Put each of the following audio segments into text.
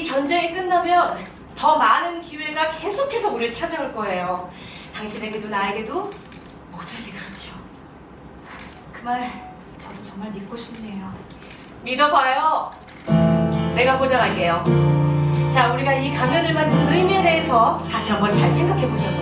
전쟁이 끝나면 더 많은 기회가 계속해서 우리를 찾아올 거예요. 당신에게도 나에게도 모두에게 그렇죠. 그 말 저도 정말 믿고 싶네요. 믿어봐요. 내가 보장할게요. 자, 우리가 이 가면을 만드는 의미에 대해서 다시 한번 잘 생각해 보자고요.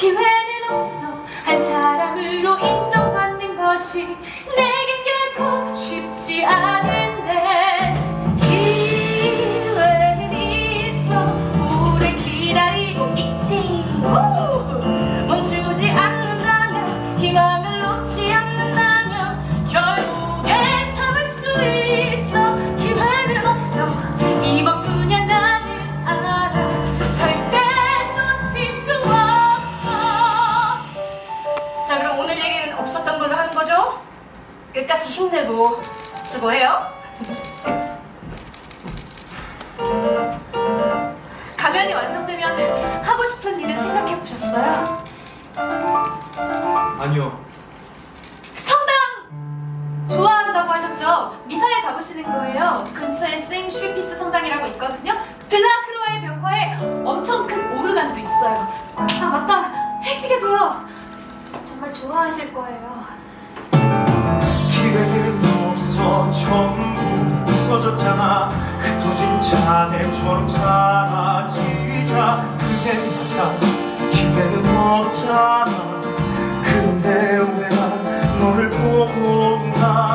기회 끝까지 힘내고 수고해요 가면이 완성되면 하고 싶은 일은 생각해 보셨어요? 아니요. 성당! 좋아한다고 하셨죠? 미사에 가보시는 거예요. 근처에 세인 슈피스 성당이라고 있거든요. 드라크로아의 벽화에 엄청 큰 오르간도 있어요. 아 맞다, 해시계도요. 정말 좋아하실 거예요. 기회는 없어. 전부 부서졌잖아. 흩어진 잔해처럼 사라지자. 그게 맞아 기회는 없잖아. 근데 왜 난 너를 보나 나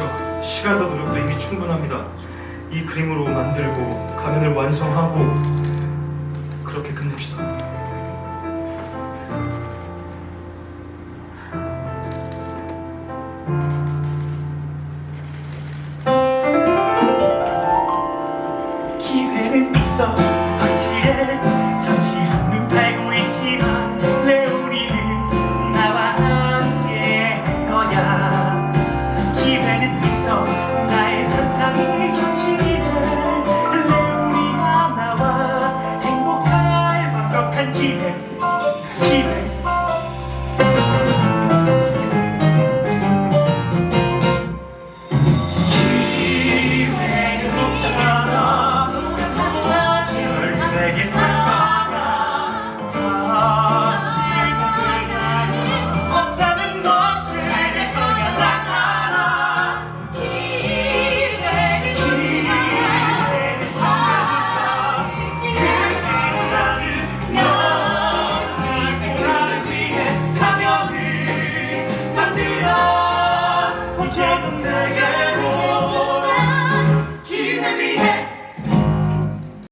주시죠. 시간과 노력도 이미 충분합니다. 이 그림으로 만들고 가면을 완성하고 그렇게 끝냅시다.